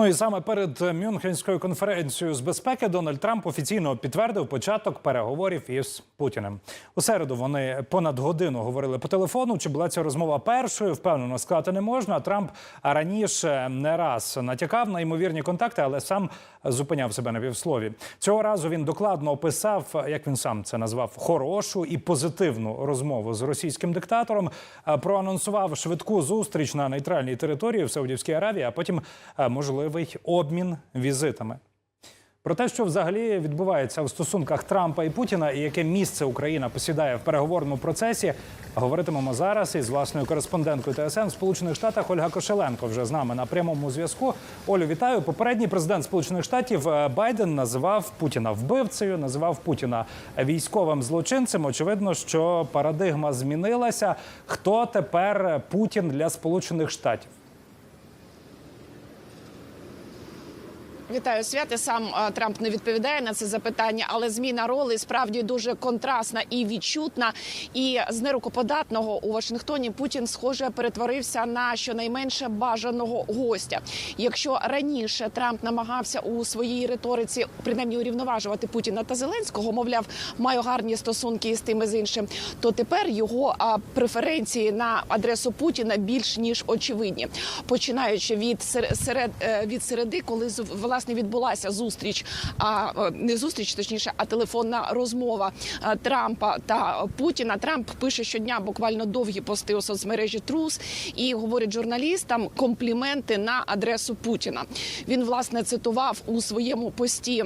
Ну і саме перед Мюнхенською конференцією з безпеки Дональд Трамп офіційно підтвердив початок переговорів із Путіним. У середу вони понад годину говорили по телефону. Чи була ця розмова першою? Впевнено сказати не можна. Трамп раніше не раз натякав на ймовірні контакти, але сам зупиняв себе на півслові. Цього разу він докладно описав, як він сам це назвав, хорошу і позитивну розмову з російським диктатором. Проанонсував швидку зустріч на нейтральній території в Саудівській Аравії, а потім е, можливий обмін візитами. Про те, що взагалі відбувається в стосунках Трампа і Путіна, і яке місце Україна посідає в переговорному процесі, говоритимемо зараз із власною кореспонденткою ТСН в Сполучених Штатах Ольга Кошеленко вже з нами на прямому зв'язку. Олю, вітаю. Попередній президент Сполучених Штатів е, Байден називав Путіна вбивцею, називав Путіна військовим злочинцем. Очевидно, що парадигма змінилася. Хто тепер Путін для Сполучених Штатів? Вітаю святи. Сам е, Трамп не відповідає на це запитання, але зміна ролей справді дуже контрастна і відчутна. І з нерукоподатного у Вашингтоні Путін, схоже, перетворився на щонайменше бажаного гостя. Якщо раніше Трамп намагався у своїй риториці принаймні урівноважувати Путіна та Зеленського, мовляв, маю гарні стосунки із тим і з іншим, то тепер його преференції на адресу Путіна більш ніж очевидні, починаючи від сер- серед е, від середи, коли з- власне відбулася зустріч, а е, не зустріч, точніше, а телефонна розмова е, Трампа та Путіна. Трамп пише щодня буквально довгі пости у соцмережі Трус і говорить журналістам компліменти на адресу Путіна. Він власне цитував у своєму пості.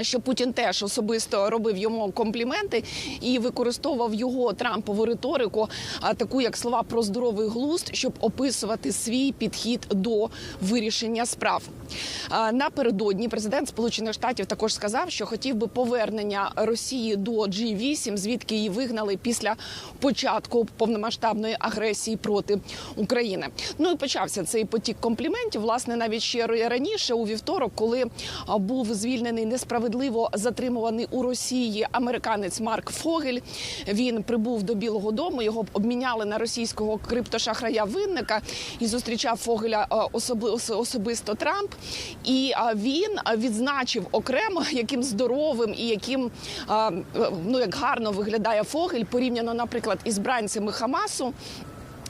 Що Путін теж особисто робив йому компліменти і використовував його Трампову риторику, таку як слова про здоровий глузд, щоб описувати свій підхід до вирішення справ. Напередодні президент Сполучених Штатів також сказав, що хотів би повернення Росії до G8, звідки її вигнали після початку повномасштабної агресії проти України. Ну і почався цей потік компліментів. Власне, навіть ще раніше у вівторок, коли був звільнений несправедливо затримуваний у Росії американець Марк Фогель. Він прибув до Білого Дому. Його обміняли на російського криптошахрая винника і зустрічав Фогеля особи- особисто Трамп. І він відзначив окремо, яким здоровим і яким ну як гарно виглядає Фогель порівняно, наприклад, із бранцями Хамасу.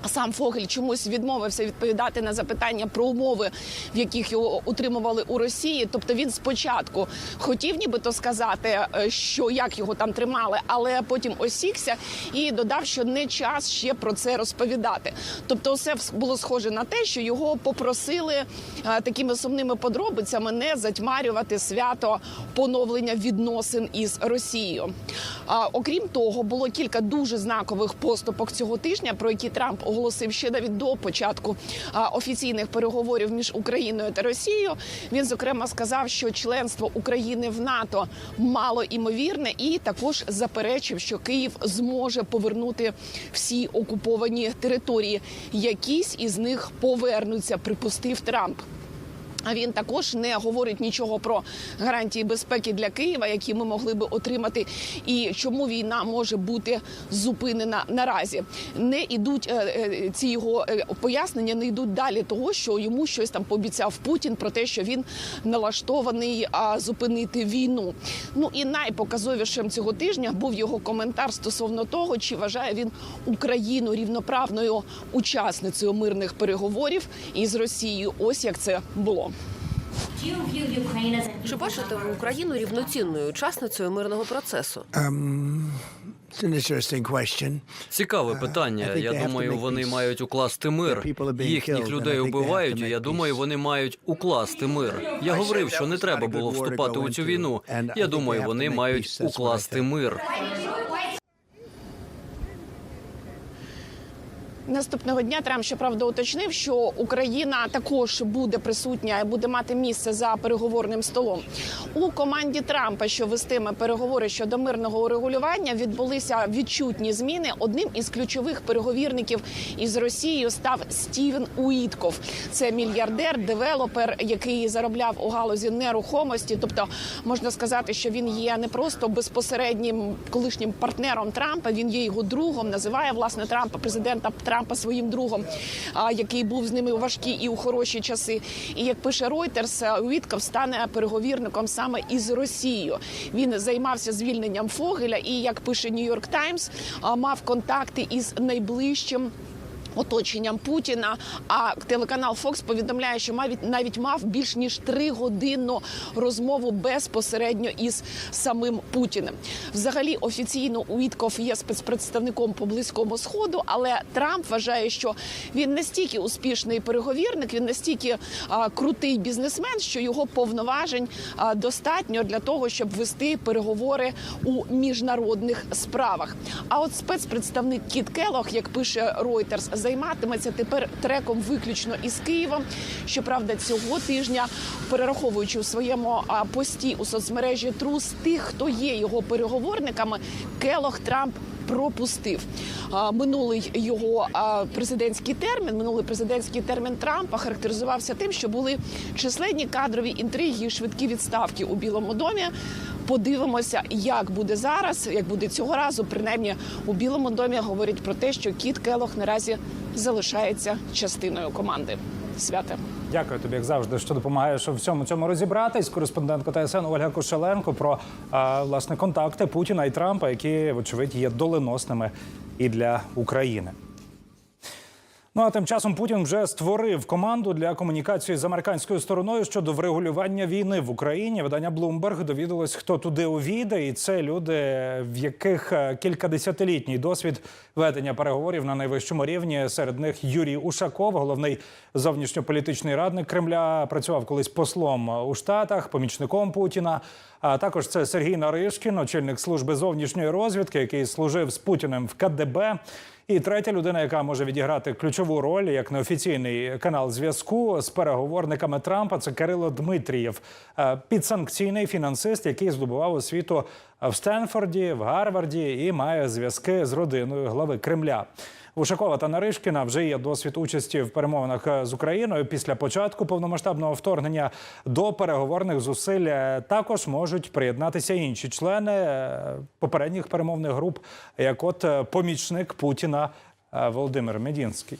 Сам Фогель чомусь відмовився відповідати на запитання про умови, в яких його утримували у Росії. Тобто він спочатку хотів нібито сказати, е, що як його там тримали, але потім осікся і додав, що не час ще про це розповідати. Тобто, все було схоже на те, що його попросили е, такими сумними подробицями не затьмарювати свято поновлення відносин із Росією. А, окрім того, було кілька дуже знакових поступок цього тижня, про які Трамп оголосив ще навіть до початку офіційних переговорів між Україною та Росією. Він зокрема сказав, що членство України в НАТО мало імовірне, і також заперечив, що Київ зможе повернути всі окуповані території. Якісь із них повернуться, припустив Трамп. А він також не говорить нічого про гарантії безпеки для Києва, які ми могли би отримати, і чому війна може бути зупинена наразі. Не йдуть е, е, ці його е, пояснення, не йдуть далі того, що йому щось там пообіцяв Путін про те, що він налаштований зупинити війну. Ну і найпоказовішим цього тижня був його коментар стосовно того, чи вважає він Україну рівноправною учасницею мирних переговорів із Росією. Ось як це було. Чи бачите ви Україну рівноцінною учасницею мирного процесу? It's an interesting question. Цікаве питання. Я думаю, вони мають укласти мир. Їхніх людей убивають. і Я думаю, вони мають укласти мир. Я говорив, що не треба було вступати у цю війну. Я думаю, вони мають укласти мир. Наступного дня Трамп щоправда уточнив, що Україна також буде присутня і буде мати місце за переговорним столом. У команді Трампа, що вестиме переговори щодо мирного урегулювання, відбулися відчутні зміни. Одним із ключових переговірників із Росією став Стівен Уітков. Це мільярдер, девелопер, який заробляв у галузі нерухомості. Тобто можна сказати, що він є не просто безпосереднім колишнім партнером Трампа. Він є його другом. Називає власне Трампа президента Трампа Трампа своїм другом, який був з ними у важкі і у хороші часи. І як пише Reuters, Уітков стане переговірником саме із Росією. Він займався звільненням Фогеля, і як пише Нью-Йорк Таймс, мав контакти із найближчим. Оточенням Путіна, а телеканал Fox повідомляє, що навіть навіть мав більш ніж тригодинну розмову безпосередньо із самим Путіним. Взагалі, офіційно Уітков є спецпредставником по близькому сходу, але Трамп вважає, що він настільки успішний переговірник, він настільки а, крутий бізнесмен, що його повноважень а, достатньо для того, щоб вести переговори у міжнародних справах. А от спецпредставник Кіт Келох, як пише Reuters, займатиметься тепер треком виключно із Києвом. Щоправда, цього тижня, перераховуючи у своєму пості у соцмережі Трус тих, хто є його переговорниками, Келох Трамп. Пропустив минулий його президентський термін. Минулий президентський термін Трампа характеризувався тим, що були численні кадрові інтриги, і швидкі відставки у Білому домі. Подивимося, як буде зараз, як буде цього разу. Принаймні у Білому домі говорять про те, що Кіт Келох наразі залишається частиною команди. Святе. Дякую тобі, як завжди, що допомагаєш у всьому цьому розібратись. Кореспондентка ТСН Ольга Кошеленко про а, власне контакти Путіна і Трампа, які вочевидь є доленосними і для України. Ну а тим часом Путін вже створив команду для комунікації з американською стороною щодо врегулювання війни в Україні. Видання Bloomberg довідалось, хто туди увійде, і це люди, в яких е, кількадесятилітній досвід ведення переговорів на найвищому рівні. Серед них Юрій Ушаков, головний зовнішньополітичний радник Кремля, працював колись послом у Штатах, помічником Путіна. А також це Сергій Наришкін, очільник служби зовнішньої розвідки, який служив з Путіним в КДБ. І третя людина, яка може відіграти ключову роль як неофіційний канал зв'язку з переговорниками Трампа, це Кирило Дмитрієв, е, підсанкційний фінансист, який здобував освіту в Стенфорді, в Гарварді і має зв'язки з родиною глави Кремля. Ушакова та Наришкіна вже є досвід участі в перемовинах е, з Україною після початку повномасштабного вторгнення до переговорних зусиль е, також можуть приєднатися інші члени е, попередніх перемовних груп, як от помічник Путіна Володимир Медінський.